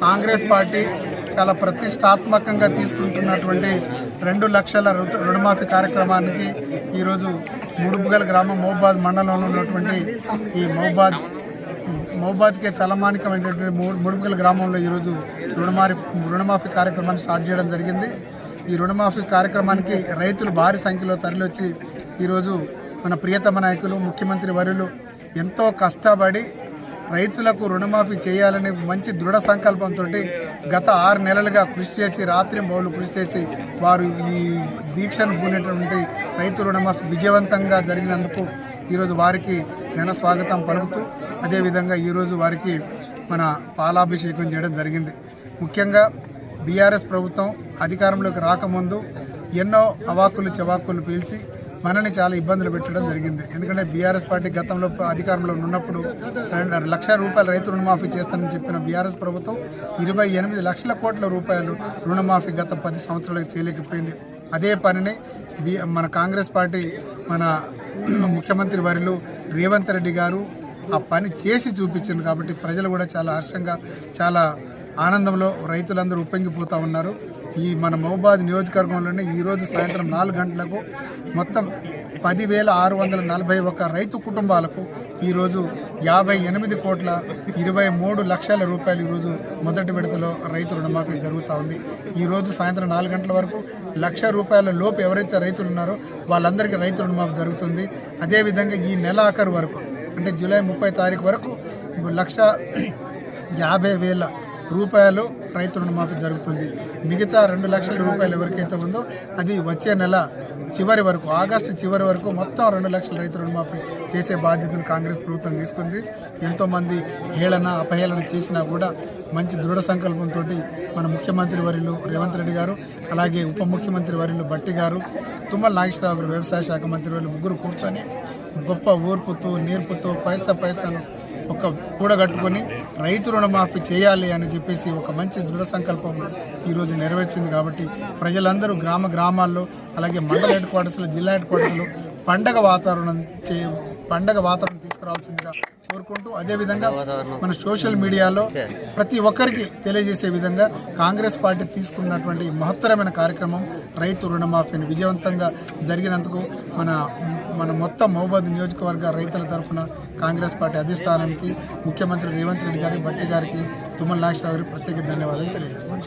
Congress party చాలా ప్రతిష్టాత్మకంగా తీసుకుంటున్నటువంటి రెండు లక్షల రుతు- రుణమాఫీ కార్యక్రమానికి ఈరోజు ముడుపుగల్ గ్రామం మహబాద్ మండలంలో ఉన్నటువంటి ఈ మహబాద్ మహబాద్కే తలమానికమైనటువంటి ముడుపుగల గ్రామంలో ఈరోజు రుణమాఫీ రుణమాఫీ కార్యక్రమాన్ని స్టార్ట్ చేయడం జరిగింది. ఈ రుణమాఫీ కార్యక్రమానికి రైతులు భారీ సంఖ్యలో తరలివచ్చి ఈరోజు మన ప్రియతమ నాయకులు ముఖ్యమంత్రి వర్యులు ఎంతో కష్టపడి రైతులకు రుణమాఫీ చేయాలనే మంచి దృఢ సంకల్పంతో గత ఆరు నెలలుగా కృషి చేసి రాత్రి బౌలు కృషి చేసి వారు ఈ దీక్షను పూనేటటువంటి రైతు రుణమాఫీ విజయవంతంగా జరిగినందుకు ఈరోజు వారికి ఘన స్వాగతం పలుకుతూ అదేవిధంగా ఈరోజు వారికి మన పాలాభిషేకం చేయడం జరిగింది. ముఖ్యంగా బీఆర్ఎస్ ప్రభుత్వం అధికారంలోకి రాకముందు ఎన్నో అవాకులు చవాకులు పీల్చి మనని చాలా ఇబ్బందులు పెట్టడం జరిగింది. ఎందుకంటే బీఆర్ఎస్ పార్టీ గతంలో అధికారంలో ఉన్నప్పుడు రెండు లక్ష రూపాయలు రైతు రుణమాఫీ చేస్తానని చెప్పిన బీఆర్ఎస్ ప్రభుత్వం ఇరవై ఎనిమిది లక్షల కోట్ల రూపాయలు రుణమాఫీ గత పది సంవత్సరాలకు చేయలేకపోయింది. అదే పనిని బీ మన కాంగ్రెస్ పార్టీ మన ముఖ్యమంత్రి వర్యులు రేవంత్ రెడ్డి గారు ఆ పని చేసి చూపించారు కాబట్టి ప్రజలు కూడా చాలా హర్షంగా చాలా ఆనందంలో రైతులందరూ ఉప్పొంగిపోతూ ఉన్నారు. ఈ మన మహబాద్ నియోజకవర్గంలోనే ఈరోజు సాయంత్రం నాలుగు గంటలకు మొత్తం పదివేల ఆరు వందల నలభై ఒక్క రైతు కుటుంబాలకు ఈరోజు యాభై ఎనిమిది కోట్ల ఇరవై మూడు లక్షల రూపాయలు ఈరోజు మొదటి విడతలో రైతు రుణమాఫీ జరుగుతూ ఉంది. ఈరోజు సాయంత్రం నాలుగు గంటల వరకు లక్ష రూపాయల లోపు ఎవరైతే రైతులు ఉన్నారో వాళ్ళందరికీ రైతు రుణమాఫీ జరుగుతుంది. అదేవిధంగా ఈ నెల ఆఖరు వరకు అంటే జూలై ముప్పై తారీఖు వరకు లక్ష యాభై వేల రూపాయలు రైతు రుణమాఫీ జరుగుతుంది. మిగతా రెండు లక్షల రూపాయలు ఎవరికైతే ఉందో అది వచ్చే నెల చివరి వరకు ఆగస్టు చివరి వరకు మొత్తం రెండు లక్షల రైతు రుణమాఫీ చేసే బాధ్యతను కాంగ్రెస్ ప్రభుత్వం తీసుకుంది. ఎంతోమంది హేళన అపహేళన చేసినా కూడా మంచి దృఢ సంకల్పంతో మన ముఖ్యమంత్రి వర్యులు రేవంత్ రెడ్డి గారు అలాగే ఉప ముఖ్యమంత్రి వర్యులు బట్టి గారు తుమ్మల నాగేశ్వరరావు గారు వ్యవసాయ శాఖ మంత్రి వర్యులు ముగ్గురు కూర్చొని గొప్ప ఊర్పుతో నేర్పుతో పైసా పైసాను ఒక కూడగట్టుకొని రైతు రుణమాఫీ చేయాలి అని చెప్పేసి ఒక మంచి దృఢ సంకల్పం ఈరోజు నెరవేర్చింది కాబట్టి ప్రజలందరూ గ్రామ గ్రామాల్లో అలాగే మండల హెడ్ క్వార్టర్స్లో జిల్లా హెడ్ క్వార్టర్స్లో పండగ వాతావరణం చే పండగ వాతావరణం తీసుకురావాల్సిందిగా కోరుకుంటూ అదేవిధంగా మన సోషల్ మీడియాలో ప్రతి ఒక్కరికి తెలియజేసే విధంగా కాంగ్రెస్ పార్టీ తీసుకున్నటువంటి మహత్తరమైన కార్యక్రమం రైతు రుణమాఫీని విజయవంతంగా జరిగినందుకు మన మన మొత్తం మహబాద్ నియోజకవర్గ రైతుల తరఫున కాంగ్రెస్ పార్టీ అధిష్టానానికి ముఖ్యమంత్రి రేవంత్ రెడ్డి గారికి బట్టి గారికి తుమ్మల నాగేశ్వరరావు గారికి ప్రత్యేక ధన్యవాదాలు తెలియజేస్తాను